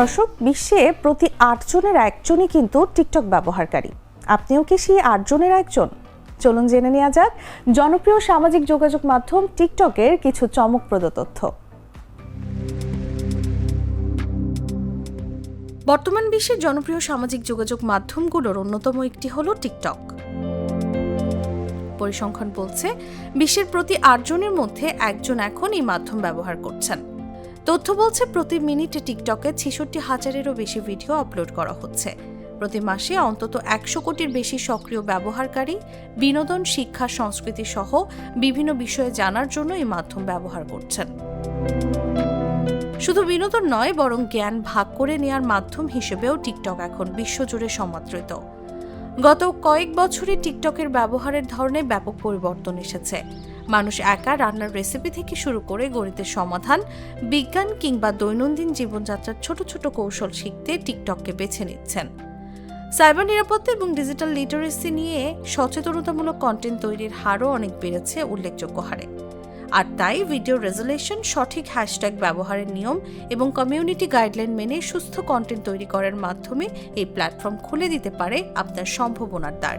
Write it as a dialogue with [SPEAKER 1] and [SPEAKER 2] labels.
[SPEAKER 1] দর্শক, বিশ্বে প্রতি আটজনের একজনই কিন্তু টিকটক ব্যবহারকারী। আপনিও কি সেই আটজনের একজন? চলুন জেনে নেওয়া যাক, জনপ্রিয় সামাজিক যোগাযোগ মাধ্যম টিকটকের কিছু চমকপ্রদ তথ্য। বর্তমান বিশ্বের জনপ্রিয় সামাজিক যোগাযোগ মাধ্যমগুলোর অন্যতম একটি হল টিকটক। পরিসংখ্যান বলছে, বিশ্বের প্রতি আটজনের মধ্যে একজন এখন এই মাধ্যম ব্যবহার করছেন। তথ্য বলছে প্রতি মিনিটে টিকটকে ছেষট্টি হাজারেরও বেশি ভিডিও আপলোড করা হচ্ছে। প্রতি মাসে অন্তত একশো কোটির বেশি সক্রিয় ব্যবহারকারী, বিনোদন, শিক্ষা, সংস্কৃতি সহ বিভিন্ন বিষয়ে জানার জন্য এই মাধ্যম ব্যবহার করছেন। শুধু বিনোদন নয়, বরং জ্ঞান ভাগ করে নেয়ার মাধ্যম হিসেবেও টিকটক এখন বিশ্বজুড়ে সমাদৃত। গত কয়েক বছরে টিকটকের ব্যবহারের ধরনে ব্যাপক পরিবর্তন এসেছে। মানুষ একা রান্নার রেসিপি থেকে শুরু করে গণিতের সমাধান, বিজ্ঞান কিংবা দৈনন্দিন জীবনযাত্রার ছোট ছোট কৌশল শিখতে টিকটককে বেছে নিচ্ছেন। সাইবার নিরাপত্তা এবং ডিজিটাল লিটারেসি নিয়ে সচেতনতামূলক কন্টেন্ট তৈরির হারও অনেক বেড়েছে উল্লেখযোগ্য হারে। আর তাই ভিডিও রেজুলেশন সঠিক হ্যাশট্যাগ ব্যবহারের নিয়ম এবং কমিউনিটি গাইডলাইন মেনে সুস্থ কন্টেন্ট তৈরি করার মাধ্যমে এই প্ল্যাটফর্ম খুলে দিতে পারে আপনার সম্ভাবনার দ্বার।